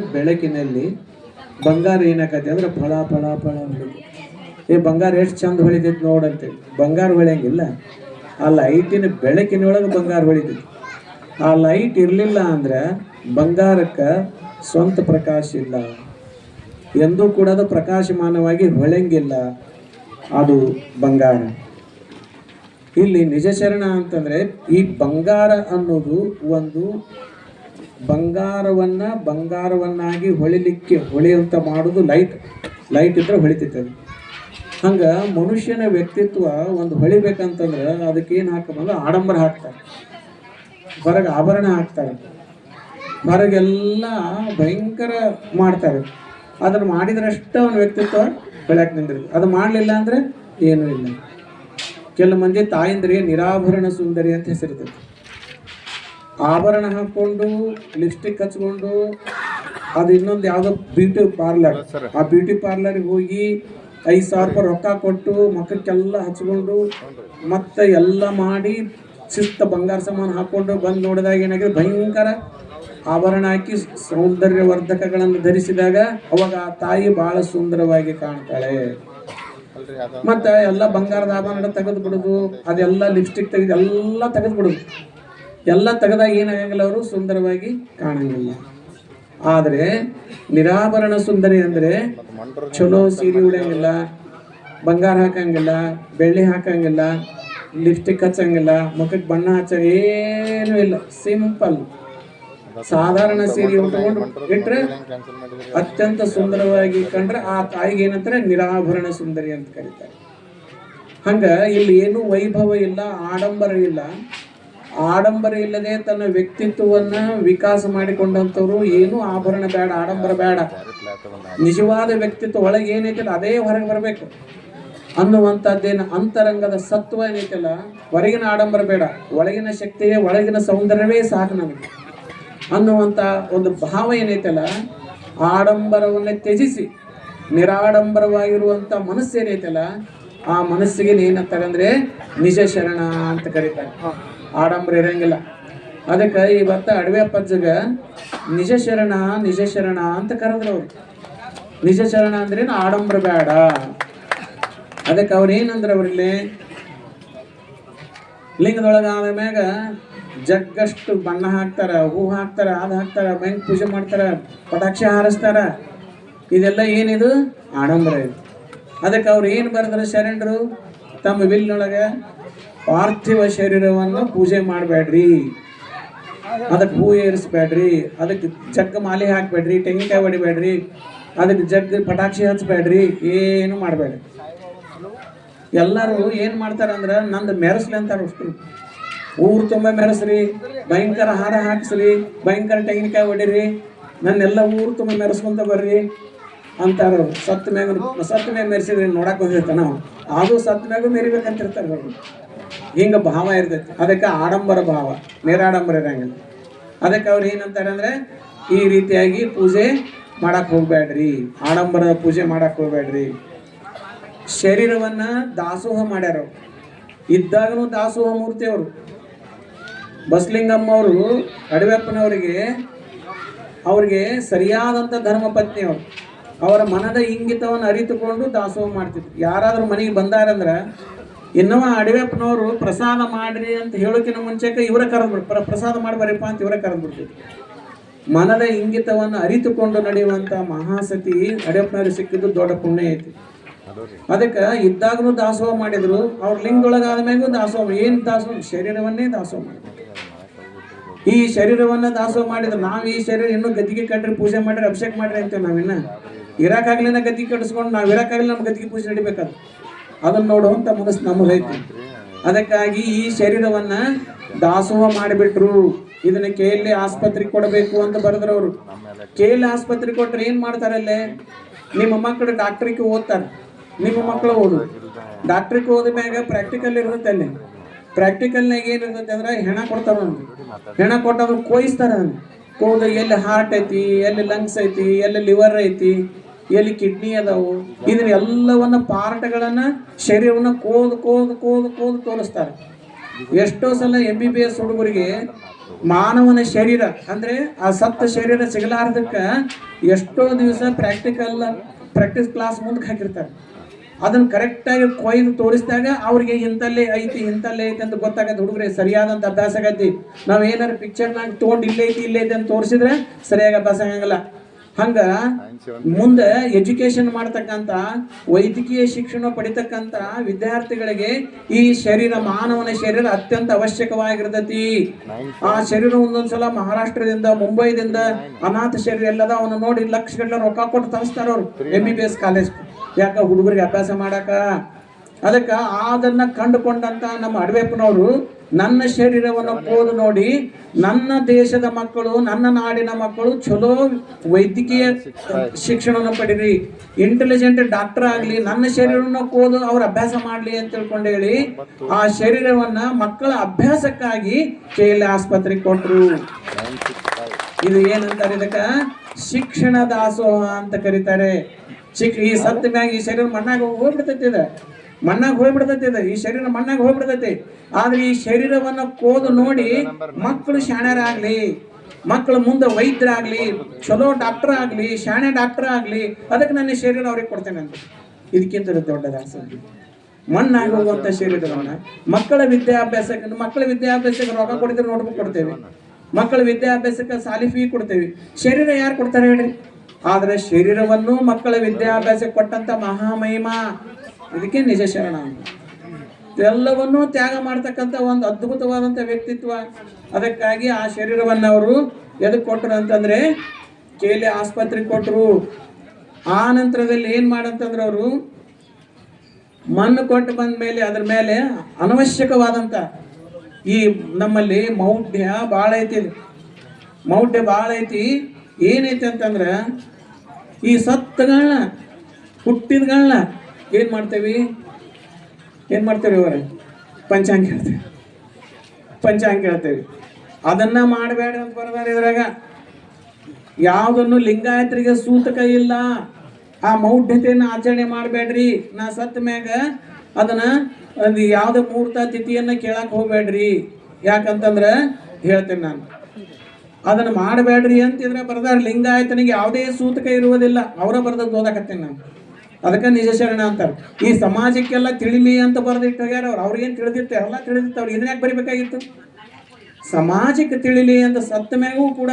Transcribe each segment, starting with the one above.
ಬೆಳಕಿನಲ್ಲಿ ಬಂಗಾರ ಏನಾಕತಿ ಅಂದ್ರೆ ಫಳ ಫಳ ಫಳ ಈ ಏ, ಬಂಗಾರ ಎಷ್ಟು ಚಂದ ಹೊಳಿತೈತಿ ನೋಡಂತೆ. ಬಂಗಾರ ಹೊಳೆಯಂಗಿಲ್ಲ. ಆ ಲೈಟಿನ ಬೆಳಕಿನೊಳಗೆ ಬಂಗಾರ ಹೊಳಿತೈತಿ. ಆ ಲೈಟ್ ಇರಲಿಲ್ಲ ಅಂದ್ರೆ ಬಂಗಾರಕ್ಕೆ ಸ್ವಂತ ಪ್ರಕಾಶ ಇಲ್ಲ. ಎಂದೂ ಕೂಡ ಅದು ಪ್ರಕಾಶಮಾನವಾಗಿ ಹೊಳೆಯಂಗಿಲ್ಲ. ಅದು ಬಂಗಾರ. ಇಲ್ಲಿ ನಿಜಶರಣ ಅಂತಂದ್ರೆ ಈ ಬಂಗಾರ ಅನ್ನೋದು ಒಂದು ಬಂಗಾರವನ್ನ ಬಂಗಾರವನ್ನಾಗಿ ಹೊಳಿಲಿಕ್ಕೆ ಹೊಳೆಯುವಂತ ಮಾಡೋದು ಲೈಟ್ ಲೈಟ್ ಇದ್ರೆ ಹೊಳಿತೈತೆ ಅದು. ಹಂಗ ಮನುಷ್ಯನ ವ್ಯಕ್ತಿತ್ವ ಒಂದು ಹೊಳಿಬೇಕಂತಂದ್ರೆ ಅದಕ್ಕೆ ಏನು ಹಾಕಬಲ್ಲ ಆಡಂಬರ ಹಾಕ್ತಾರೆ. ಹೊರಗೆ ಆಭರಣ ಹಾಕ್ತಾರೆ. ಹೊರಗೆಲ್ಲ ಭಯಂಕರ ಮಾಡ್ತಾರೆ. ಅದನ್ನು ಮಾಡಿದ್ರಷ್ಟೇ ಅವನ ವ್ಯಕ್ತಿತ್ವ ಬೆಳಕು ನಿಂದಿರುತ್ತೆ. ಅದು ಮಾಡಲಿಲ್ಲ ಅಂದ್ರೆ ಏನೂ ಇಲ್ಲ. ಕೆಲವು ಮಂದಿ ತಾಯಂದ್ರಿಗೆ ನಿರಾಭರಣ ಸುಂದರಿ ಅಂತ ಹೆಸರಿರ್ತದೆ ಆಭರಣ ಹಾಕೊಂಡು ಲಿಪ್ಸ್ಟಿಕ್ ಹಚ್ಕೊಂಡು ಅದು ಇನ್ನೊಂದು ಯಾವುದೋ ಬ್ಯೂಟಿ ಪಾರ್ಲರ್ ಆ ಬ್ಯೂಟಿ ಪಾರ್ಲರ್ಗೆ ಹೋಗಿ ಐದು ಸಾವಿರ ರೂಪಾಯಿ ರೊಕ್ಕ ಕೊಟ್ಟು ಮಕ್ಕಳಕ್ಕೆಲ್ಲ ಹಚ್ಕೊಂಡು ಮತ್ತೆ ಎಲ್ಲ ಮಾಡಿ ಶಿಸ್ತ ಬಂಗಾರ ಸಾಮಾನು ಹಾಕೊಂಡು ಬಂದು ನೋಡಿದಾಗ ಏನಾಗಿದೆ? ಭಯಂಕರ ಆಭರಣ ಹಾಕಿ ಸೌಂದರ್ಯವರ್ಧಕಗಳನ್ನು ಧರಿಸಿದಾಗ ಅವಾಗ ಆ ತಾಯಿ ಬಹಳ ಸುಂದರವಾಗಿ ಕಾಣ್ತಾಳೆ. ಮತ್ತೆ ಎಲ್ಲ ಬಂಗಾರದ ಆಭರಣ ತೆಗೆದು ಬಿಡುದು ಅದೆಲ್ಲ ಲಿಪ್ಸ್ಟಿಕ್ ತೆಗೆದು ಎಲ್ಲ ತೆಗೆದು ಬಿಡುದು ಎಲ್ಲ ತೆಗೆದಾಗ ಏನಾಗಂಗಿಲ್ಲ ಅವರು, ಸುಂದರವಾಗಿ ಕಾಣಂಗಿಲ್ಲ. ಆದರೆ ನಿರಾಭರಣ ಸುಂದರಿ ಅಂದ್ರೆ ಚಲೋ ಸೀರೆ ಉಡಂಗಿಲ್ಲ, ಬಂಗಾರ ಹಾಕಂಗಿಲ್ಲ, ಬೆಳ್ಳಿ ಹಾಕಂಗಿಲ್ಲ, ಲಿಪ್ಸ್ಟಿಕ್ ಹಚ್ಚಂಗಿಲ್ಲ, ಮುಖಕ್ಕೆ ಬಣ್ಣ ಹಚ್ಚ ಏನೂ ಇಲ್ಲ. ಸಿಂಪಲ್. ಸಾಧಾರಣ ಸೀರೆ ಉಟ್ಕೊಂಡು ಇಟ್ರೆ ಅತ್ಯಂತ ಸುಂದರವಾಗಿ ಕಂಡ್ರೆ ಆ ತಾಯಿಗೆ ಏನಂತಾರೆ? ನಿರಾಭರಣ ಸುಂದರಿ ಅಂತ ಕರೀತಾರೆ. ಹಂಗ ಇಲ್ಲಿ ಏನು ವೈಭವ ಇಲ್ಲ, ಆಡಂಬರ ಇಲ್ಲ. ಆಡಂಬರ ಇಲ್ಲದೆ ತನ್ನ ವ್ಯಕ್ತಿತ್ವವನ್ನ ವಿಕಾಸ ಮಾಡಿಕೊಂಡಂಥವ್ರು ಏನು ಆಭರಣ ಬೇಡ, ಆಡಂಬರ ಬೇಡ. ನಿಜವಾದ ವ್ಯಕ್ತಿತ್ವ ಒಳಗೆ ಏನೈತಿಲ್ಲ, ಅದೇ ಹೊರಗೆ ಬರಬೇಕು. ಅನ್ನುವಂಥದ್ದೇನು ಅಂತರಂಗದ ಸತ್ವ ಏನೈತಲ್ಲ, ಹೊರಗಿನ ಆಡಂಬರ ಬೇಡ, ಒಳಗಿನ ಶಕ್ತಿಯೇ, ಒಳಗಿನ ಸೌಂದರ್ಯವೇ ಸಾಕು ನಮಗೆ. ಅನ್ನುವಂಥ ಒಂದು ಭಾವ ಏನೈತಲ್ಲ, ಆಡಂಬರವನ್ನ ತ್ಯಜಿಸಿ, ನಿರಾಡಂಬರವಾಗಿರುವಂಥ ಮನಸ್ಸು ಏನೈತಲ್ಲ, ಆ ಮನಸ್ಸಿಗೆ ಏನಂತಾರೆ ಅಂದರೆ ನಿಜ ಶರಣ ಅಂತ ಕರೀತಾರೆ. ಆಡಂಬರ ಇರಂಗಿಲ್ಲ. ಅದಕ್ಕೆ ಇವತ್ತು ಅಡವೆ ಪಜ್ಜಗ ನಿಜ ಶರಣ ನಿಜ ಶರಣ ಅಂತ ಕರೆದ್ರು ಅವ್ರು. ನಿಜ ಶರಣ ಅಂದ್ರೇನು ಆಡಂಬರ ಬೇಡ. ಅದಕ್ಕೆ ಅವ್ರು ಏನಂದ್ರೆ ಅವ್ರಲ್ಲಿ? ಲಿಂಗದೊಳಗೆ ಆದ ಮ್ಯಾಗ ಜಗ್ಗಷ್ಟು ಬಣ್ಣ ಹಾಕ್ತಾರ, ಹೂ ಹಾಕ್ತಾರ ಅದು ಹಾಕ್ತಾರ, ಬೆಂಕಿ ಪೂಜೆ ಮಾಡ್ತಾರ, ಪಟಾಕ್ಷಿ ಹಾರಿಸ್ತಾರ. ಇದೆಲ್ಲ ಏನಿದು? ಆಡಂಬರ ಇದು. ಅದಕ್ಕೆ ಅವ್ರು ಏನು ಬರೆದ್ರು ಶರಣರು? ತಮ್ಮ ವಿಲ್ನೊಳಗೆ ಪಾರ್ಥಿವ ಶರೀರವನ್ನು ಪೂಜೆ ಮಾಡಬೇಡ್ರಿ. ಅದಕ್ಕೆ ಹೂ ಏರಿಸ್ಬೇಡ್ರಿ, ಅದಕ್ಕೆ ಜಗ್ಗ ಮಾಲೆ ಹಾಕ್ಬೇಡ್ರಿ, ತೆಂಗಿನಕಾಯಿ ಹೊಡಿಬೇಡ್ರಿ ಅದಕ್ಕೆ ಜಗ್ಗ ಪಟಾಕ್ಷಿ ಹಚ್ಚಬೇಡ್ರಿ ಏನು ಮಾಡಬೇಡ್ರಿ. ಎಲ್ಲರೂ ಏನು ಮಾಡ್ತಾರೆ ಅಂದ್ರೆ ನಂದು ಮೆರೆಸ್ಲಿ ಅಂತಾರೆ ಅಷ್ಟು ಊರು ತುಂಬ ಮೆರೆಸ್ರಿ, ಭಯಂಕರ ಹಾರ ಹಾಕ್ಸ್ರಿ, ಭಯಂಕರ ತೆಂಗಿನಕಾಯಿ ಹೊಡಿರಿ ನನ್ನೆಲ್ಲ ಊರು ತುಂಬ ಮೆರೆಸ್ಕೊಂತ ಬರ್ರಿ. ಅಂತಾರ ಅವ್ರು. ಸತ್ತ ಮ್ಯಾಗ ಸತ್ತ ಮ್ಯಾಗ ಮೆರೆಸಿದ್ರೆ ನೋಡಕ್ ಬಂದಿರ್ತಾನ ನಾವು ಅದು ಸತ್ತ ಮ್ಯಾಗ ಮೆರಿಬೇಕಂತಿರ್ತಾರೆ ಅವರು. ಹಿಂಗೆ ಭಾವ ಇರ್ತೈತಿ. ಅದಕ್ಕೆ ಆಡಂಬರ ಭಾವ ನಿರಾಡಂಬರ ಇರಂಗಿಲ್ಲ. ಅದಕ್ಕೆ ಅವ್ರು ಏನಂತಾರೆ ಅಂದ್ರೆ, ಈ ರೀತಿಯಾಗಿ ಪೂಜೆ ಮಾಡಕ್ಕೆ ಹೋಗ್ಬೇಡ್ರಿ ಆಡಂಬರದ ಪೂಜೆ ಮಾಡಕ್ಕೆ ಹೋಗ್ಬೇಡ್ರಿ ಶರೀರವನ್ನು ದಾಸೋಹ ಮಾಡ್ಯಾರ ಅವ್ರು. ಇದ್ದಾಗನು ದಾಸೋಹ ಮೂರ್ತಿ ಅವರು. ಬಸಲಿಂಗಮ್ಮ ಅವರು ಅಡವೆಪ್ಪನವರಿಗೆ ಅವ್ರಿಗೆ ಸರಿಯಾದಂಥ ಧರ್ಮಪತ್ನಿ ಅವರು ಮನದ ಇಂಗಿತವನ್ನು ಅರಿತುಕೊಂಡು ದಾಸೋಹ ಮಾಡ್ತಿದ್ರು. ಯಾರಾದರೂ ಮನೆಗೆ ಬಂದಾರಂದ್ರೆ, ಇನ್ನವ ಅಡವೆಪ್ಪನವರು ಪ್ರಸಾದ ಮಾಡ್ರಿ ಅಂತ ಹೇಳೋಕ್ಕಿಂತ ಮುಂಚೆಕ ಇವರ ಪ್ರ, ಪ್ರಸಾದ ಮಾಡಬಾರಿಪ್ಪ ಅಂತ ಇವರ ಕರೆದ್ಬಿಡ್ತಿದ್ರು ಮನದ ಇಂಗಿತವನ್ನು ಅರಿತುಕೊಂಡು ನಡೆಯುವಂಥ ಮಹಾಸತಿ ಅಡವೆಪ್ಪನವ್ರಿಗೆ ಸಿಕ್ಕಿದ್ದು ದೊಡ್ಡ ಪುಣ್ಯ ಐತಿ. ಅದಕ್ಕೆ ಇದ್ದಾಗಲೂ ದಾಸೋಹ ಮಾಡಿದ್ರು, ಅವ್ರ ಲಿಂಗದೊಳಗಾದ ಮೇಲೂ ದಾಸೋಹ ಏನು ದಾಸೋಹ? ಶರೀರವನ್ನೇ ದಾಸೋಹ ಮಾಡಿದ್ರು. ಈ ಶರೀರವನ್ನು ದಾಸೋಹ ಮಾಡಿದ್ರೆ. ನಾವು ಈ ಶರೀರ ಇನ್ನೂ ಗದ್ದಿಗೆ ಕಟ್ಟ್ರಿ ಪೂಜೆ ಮಾಡ್ರಿ, ಅಭಿಷೇಕ ಮಾಡ್ರಿ ಅಂತೇವೆ ನಾವಿನ್ನ ಇರಾಕಾಗ್ಲಿನ ಗತಿ ಕೆಡಿಸ್ಕೊಂಡು, ನಾವು ಇರಾಕಾಗ್ಲಿ ನಮ್ಮ ಗತಿಗೆ ಪೂಜೆ ನಡಿಬೇಕಾದ? ಅದನ್ನು ನೋಡುವಂತ ಮನಸ್ಸು ನಮಗೈತಿ ಅದಕ್ಕಾಗಿ ಈ ಶರೀರವನ್ನ ದಾಸೋಹ ಮಾಡಿಬಿಟ್ರು. ಇದನ್ನ ಕೇಳಿ ಆಸ್ಪತ್ರೆಗೆ ಕೊಡಬೇಕು ಅಂತ ಬರೆದ್ರು ಅವರು. ಕೇಳಿ ಆಸ್ಪತ್ರೆ ಕೊಟ್ರೆ ಏನ್ ಮಾಡ್ತಾರಲ್ಲೇ? ನಿಮ್ಮ ಮಕ್ಕಳು ಡಾಕ್ಟ್ರಿಗೆ ಓದ್ತಾರೆ. ನಿಮ್ಮ ಮಕ್ಕಳು ಓದು. ಡಾಕ್ಟ್ರಿಗೆ ಹೋದ ಮ್ಯಾಗ ಪ್ರಾಕ್ಟಿಕಲ್ ಇರುತ್ತೆ ಅಲ್ಲಿ ಪ್ರಾಕ್ಟಿಕಲ್ನಾಗ ಏನಿರ್ತೈತೆ ಅಂದ್ರೆ ಹೆಣ ಕೊಡ್ತಾರ ಹೆಣ ಕೊಟ್ಟವ್ರು ಕೋಯಿಸ್ತಾರ ಕೋದು ಎಲ್ಲಿ ಹಾರ್ಟ್ ಐತಿ, ಎಲ್ಲಿ ಲಂಗ್ಸ್ ಐತಿ, ಎಲ್ಲಿ ಲಿವರ್ ಐತಿ. ಎಲ್ಲಿ ಕಿಡ್ನಿ ಅದಾವು? ಇದನ್ನ ಎಲ್ಲವನ್ನ ಪಾರ್ಟ್ಗಳನ್ನ ಶರೀರವನ್ನ ಕೋದು ಕೋದು ಕೋದು ಕೋದು ತೋರಿಸ್ತಾರೆ. ಎಷ್ಟೋ ಸಲ ಎಂ ಬಿ ಬಿ ಎಸ್ ಹುಡುಗರಿಗೆ ಮಾನವನ ಶರೀರ, ಅಂದ್ರೆ ಆ ಸತ್ತ ಶರೀರ ಸಿಗಲಾರ್ದಕ್ಕೆ ಎಷ್ಟೋ ದಿವಸ ಪ್ರಾಕ್ಟಿಕಲ್ ಪ್ರಾಕ್ಟೀಸ್ ಕ್ಲಾಸ್ ಮುಂದಕ್ಕೆ ಹಾಕಿರ್ತಾರೆ. ಅದನ್ನ ಕರೆಕ್ಟಾಗಿ ಕೊಯ್ದು ತೋರಿಸಿದಾಗ ಅವ್ರಿಗೆ ಇಂತಲ್ಲೇ ಐತಿ ಇಂತಲ್ಲೇ ಐತಿ ಅಂತ ಗೊತ್ತಾಗತ್ತೆ. ಹುಡುಗರಿಗೆ ಸರಿಯಾದಂತ ಅಭ್ಯಾಸ ಆಗೈತಿ ನಾವು ಏನಾರು ಪಿಕ್ಚರ್ನಾಗ ತೊಗೊಂಡು ಇಲ್ಲೇ ಐತಿ ಇಲ್ಲೇ ಐತಿ ಅಂತ ತೋರಿಸಿದ್ರೆ ಸರಿಯಾಗಿ ಅಭ್ಯಾಸ ಆಗಂಗಿಲ್ಲ. ಹಂಗ ಮುಂದೆ ಎಜುಕೇಶನ್ ಮಾಡ್ತಕ್ಕಂಥ ವೈದ್ಯಕೀಯ ಶಿಕ್ಷಣ ಪಡಿತಕ್ಕಂತ ವಿದ್ಯಾರ್ಥಿಗಳಿಗೆ ಈ ಶರೀರ ಮಾನವನ ಶರೀರ ಅತ್ಯಂತ ಅವಶ್ಯಕವಾಗಿರ್ತೈತಿ. ಆ ಶರೀರ ಒಂದೊಂದ್ಸಲ ಮಹಾರಾಷ್ಟ್ರದಿಂದ ಮುಂಬೈದಿಂದ ಅನಾಥ ಶರೀರ ಎಲ್ಲದ ಅವನ್ನ ನೋಡಿ ಲಕ್ಷಗಟ್ಟಲೆ ರೊಕ್ಕ ಕೊಟ್ಟು ತರಿಸ್ತಾರ ಅವ್ರು. M B B S college ಯಾಕ ಹುಡುಗರಿಗೆ ಅಭ್ಯಾಸ ಮಾಡಾಕ? ಅದಕ್ಕ ಅದನ್ನ ಕಂಡುಕೊಂಡಂತ ನಮ್ಮ ಅಡವೆಪ್ಪನವರು ನನ್ನ ಶರೀರವನ್ನು ಕೋದು ನೋಡಿ ನನ್ನ ದೇಶದ ಮಕ್ಕಳು, ನನ್ನ ನಾಡಿನ ಮಕ್ಕಳು ಚಲೋ ವೈದ್ಯಕೀಯ ಶಿಕ್ಷಣವನ್ನು ಪಡೀರಿ. ಇಂಟೆಲಿಜೆಂಟ್ ಡಾಕ್ಟರ್ ಆಗಲಿ, ನನ್ನ ಶರೀರವನ್ನು ಕೋದು ಅವ್ರ ಅಭ್ಯಾಸ ಮಾಡ್ಲಿ ಅಂತ ತಿಳ್ಕೊಂಡು ಹೇಳಿ, ಆ ಶರೀರವನ್ನ ಮಕ್ಕಳ ಅಭ್ಯಾಸಕ್ಕಾಗಿ ಕೆ ಆಸ್ಪತ್ರೆಗೆ ಕೊಟ್ಟರು ಇದು ಏನಂತಾರೆ ಇದಕ್ಕ? ಶಿಕ್ಷಣ ದಾಸೋಹ ಅಂತ ಕರೀತಾರೆ. ಶಿಕ್ ಈ ಸತ್ತ ಮ್ಯಾಗ ಈ ಶರೀರ ಮಣ್ಣಾಗ ಹೋಗ್ಬಿಡ್ತೈತಿ ಇದು. ಮಣ್ಣಾಗ ಹೋಗ್ಬಿಡ್ತೈತಿ ಅದು. ಈ ಶರೀರ ಮಣ್ಣಾಗ ಹೋಗ್ಬಿಡ್ತೈತಿ. ಆದ್ರೆ ಈ ಶರೀರವನ್ನ ಕೋದು ನೋಡಿ ಮಕ್ಕಳು ಶಾಣ್ಯರಾಗ್ಲಿ ಮಕ್ಕಳು ಮುಂದೆ ವೈದ್ಯರಾಗ್ಲಿ ಚಲೋ ಡಾಕ್ಟರ್ ಆಗ್ಲಿ, ಶಾಣೆ ಡಾಕ್ಟರ್ ಆಗ್ಲಿ, ಅದಕ್ಕೆ ನನ್ನ ಶರೀರ ಅವ್ರಿಗೆ ಕೊಡ್ತೇನೆ ಅಂತ. ಇದಕ್ಕಿಂತ ದೊಡ್ಡ ದಾಸ ಮಣ್ಣಾಗಿ ಹೋಗುವಂತ ಶರೀರವನ್ನ ಮಕ್ಕಳ ವಿದ್ಯಾಭ್ಯಾಸಕ್ಕೆ ಮಕ್ಕಳ ವಿದ್ಯಾಭ್ಯಾಸಕ್ಕೆ ರೊಕ್ಕ ಕೊಡಿದ್ರೆ ನೋಟ್ಬುಕ್ ಕೊಡ್ತೇವೆ. ಮಕ್ಕಳ ವಿದ್ಯಾಭ್ಯಾಸಕ್ಕೆ ಸಾಲಿ ಫೀ ಕೊಡ್ತೇವೆ. ಶರೀರ ಯಾರು ಕೊಡ್ತಾರೆ ಹೇಳ್ರಿ? ಆದ್ರೆ ಶರೀರವನ್ನು ಮಕ್ಕಳ ವಿದ್ಯಾಭ್ಯಾಸಕ್ಕೆ ಕೊಟ್ಟಂತ ಮಹಾಮಹಿಮ. ಇದಕ್ಕೆ ನಿಜ ಶರಣ ಅಂತ. ಎಲ್ಲವನ್ನೂ ತ್ಯಾಗ ಮಾಡ್ತಕ್ಕಂಥ ಒಂದು ಅದ್ಭುತವಾದಂಥ ವ್ಯಕ್ತಿತ್ವ ಅದಕ್ಕಾಗಿ ಆ ಶರೀರವನ್ನು ಅವರು ಎದಕ್ಕೆ ಕೊಟ್ಟರು ಅಂತಂದರೆ ಕೇಲಿ ಆಸ್ಪತ್ರೆಗೆ ಕೊಟ್ಟರು ಆ ನಂತರದಲ್ಲಿ ಏನು ಮಾಡಂತಂದ್ರೆ ಅವರು ಮಣ್ಣು ಕೊಟ್ಟು ಬಂದ ಮೇಲೆ ಅದ್ರ ಮೇಲೆ ಅನವಶ್ಯಕವಾದಂಥ ಈ ನಮ್ಮಲ್ಲಿ ಮೌಢ್ಯ ಭಾಳ ಐತಿ. ಮೌಢ್ಯ ಭಾಳ ಐತಿ ಏನೈತಿ ಅಂತಂದ್ರೆ ಈ ಸತ್ತುಗಳನ್ನ ಹುಟ್ಟಿದಗಳನ್ನ ಏನು ಮಾಡ್ತೇವೆ? ಏನು ಮಾಡ್ತೇವೆ ಇವರ? ಪಂಚಾಂಗ ಹೇಳ್ತೇವೆ. ಪಂಚಾಂಗ ಹೇಳ್ತೇವೆ. ಅದನ್ನ ಮಾಡಬೇಡ ಅಂತ ಬರ್ತಾರೆ ಇದ್ರಾಗ. ಯಾವುದನ್ನು ಲಿಂಗಾಯತರಿಗೆ ಸೂತಕ ಇಲ್ಲ. ಆ ಮೌಢ್ಯತೆಯನ್ನು ಆಚರಣೆ ಮಾಡಬೇಡ್ರಿ. ನಾ ಸತ್ತ ಮ್ಯಾಗ ಅದನ್ನ ಒಂದು ಯಾವುದೇ ಮುಹೂರ್ತ ತಿಥಿಯನ್ನು ಕೇಳಕ್ಕೆ ಹೋಗ್ಬೇಡ್ರಿ. ಯಾಕಂತಂದ್ರೆ ಹೇಳ್ತೇನೆ ನಾನು. ಅದನ್ನ ಮಾಡಬೇಡ್ರಿ ಅಂತಿದ್ರೆ ಬರ್ದಾರ. ಲಿಂಗಾಯತನಿಗೆ ಯಾವುದೇ ಸೂತಕ ಇರುವುದಿಲ್ಲ. ಅವರ ಬರ್ದದ್ದು ಓದಾಕತ್ತೇನೆ ನಾನು. ಅದಕ್ಕೆ ನಿಜ ಶರಣ ಅಂತಾರೆ. ಈ ಸಮಾಜಕ್ಕೆಲ್ಲ ತಿಳಿಮಿ ಅಂತ ಬರ್ದಿಟ್ಟು ಹೋಗ್ಯಾರ ಅವ್ರು. ಅವ್ರಿಗೇನು ತಿಳಿದಿತ್ತು ಎಲ್ಲ ತಿಳಿದಿತ್ತು ಅವ್ರು ಇದನ್ನ ಯಾಕೆ ಬರಿಬೇಕಾಗಿತ್ತು? ಸಮಾಜಕ್ಕೆ ತಿಳಿಲಿ ಅಂತ ಸತ್ತ ಮ್ಯಾಗೂ ಕೂಡ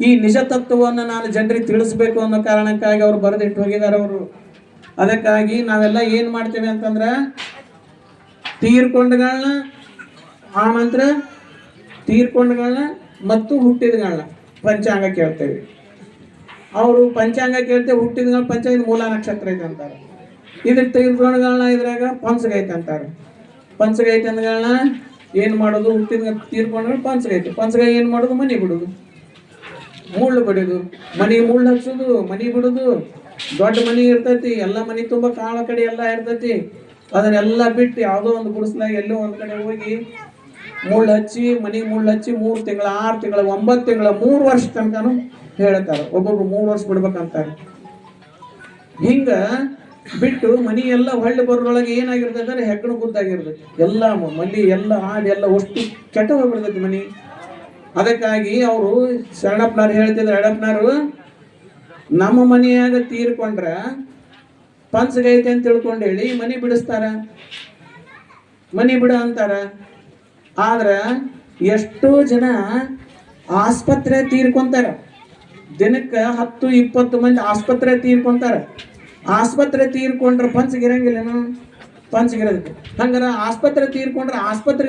ಈ ನಿಜ ತತ್ವವನ್ನು ನಾನು ಜನರಿಗೆ ತಿಳಿಸ್ಬೇಕು ಅನ್ನೋ ಕಾರಣಕ್ಕಾಗಿ ಅವ್ರು ಬರೆದಿಟ್ಟು ಹೋಗಿದ್ದಾರೆ ಅವರು. ಅದಕ್ಕಾಗಿ ನಾವೆಲ್ಲ ಏನು ಮಾಡ್ತೇವೆ ಅಂತಂದ್ರೆ ತೀರ್ಕೊಂಡ್ಗಳನ್ನ ಆ ನಂತರ ತೀರ್ಕೊಂಡ್ಗಳನ್ನ ಮತ್ತು ಹುಟ್ಟಿದಗಳನ್ನ ಪಂಚಾಂಗ ಕೇಳ್ತೇವೆ. ಅವರು ಪಂಚಾಂಗ ಕೇಳ್ತೇವೆ ಹುಟ್ಟಿದ ಪಂಚಾಂಗ ಮೂಲ ನಕ್ಷತ್ರ ಐತೆ ಅಂತಾರೆ. ಇದ್ರ ತೀರ್ಕೊಂಡಗಳನ್ನ ಇದ್ರಾಗ ಪಂಚಗೈತೆ ಅಂತಾರೆ. ಪಂಚಗೈತೆ ಅಂದಗಳನ್ನ ಏನು ಮಾಡೋದು? ಹುಟ್ಟಿದ ತೀರ್ಕೊಂಡ್ರೆ ಪಂಚಗೈತೆ. ಪಂಚಗಾಯ ಏನು ಮಾಡೋದು? ಮನೆ ಬಿಡೋದು. ಮುಳ್ಳು ಬಿಡೋದು. ಮನೆ ಮುಳ್ಳು ಹಚ್ಚೋದು, ಮನೆ ಬಿಡೋದು. ದೊಡ್ಡ ಮನೆ ಇರ್ತೈತಿ, ಎಲ್ಲ ಮನೆ ತುಂಬ ಕಾಳ ಕಡೆ ಎಲ್ಲ ಇರ್ತೈತಿ. ಅದನ್ನೆಲ್ಲ ಬಿಟ್ಟು ಯಾವುದೋ ಒಂದು ಗುಡಿಸ್ಲಾಗ ಎಲ್ಲೋ ಒಂದು ಕಡೆ ಹೋಗಿ ಮುಳ್ಳು ಹಚ್ಚಿ, ಮನೆ ಮುಳ್ಳು ಹಚ್ಚಿ ಮೂರು ತಿಂಗಳ, ಆರು ತಿಂಗಳ, ಒಂಬತ್ತು ತಿಂಗಳ, ಮೂರು ವರ್ಷ ತನಕನು ಹೇಳ್ತಾರೆ. ಒಬ್ಬೊಬ್ರು ಮೂರು ವರ್ಷ ಬಿಡ್ಬೇಕಂತಾರೆ. ಹಿಂಗ ಬಿಟ್ಟು ಮನಿ ಎಲ್ಲ ಹೊಳ್ಳಿ ಏನಾಗಿರ್ತೈತೆ ಅಂದ್ರೆ ಹೆಗ್ಗಣ ಗುದ್ದಾಗಿರ್ತೈತಿ ಎಲ್ಲ ಮಲ್ಲಿ ಎಲ್ಲ ಹಾಡು ಎಲ್ಲ ಒಷ್ಟು ಕೆಟ್ಟ ಹೋಗ್ಬಿಡ್ತೈತಿ ಮನಿ. ಅದಕ್ಕಾಗಿ ಅವರು ಶರಣಪ್ಪನವ್ರು ಹೇಳ್ತಿದ್ರು ಎಡಪ್ಪನವ್ರು ನಮ್ಮ ಮನೆಯಾಗ ತೀರ್ಕೊಂಡ್ರ ಪಂಚಗೈತೆ ಅಂತ ತಿಳ್ಕೊಂಡು ಹೇಳಿ ಮನಿ ಬಿಡಿಸ್ತಾರ. ಮನಿ ಬಿಡ ಅಂತಾರ. ಆದ್ರ ಎಷ್ಟೋ ಜನ ಆಸ್ಪತ್ರೆ ತೀರ್ಕೊಂತಾರ. ದಿನಕ್ಕೆ ಹತ್ತು ಇಪ್ಪತ್ತು ಮಂದಿ ಆಸ್ಪತ್ರೆ ತೀರ್ಕೊಂತಾರೆ. ಆಸ್ಪತ್ರೆ ತೀರ್ಕೊಂಡ್ರೆ ಪಂಚಗಿರಂಗಿಲ್ಲ ಪಂಚಗಿರೋದಕ್ಕೆ. ಹಂಗಾರ ಆಸ್ಪತ್ರೆ ತೀರ್ಕೊಂಡ್ರೆ ಆಸ್ಪತ್ರೆ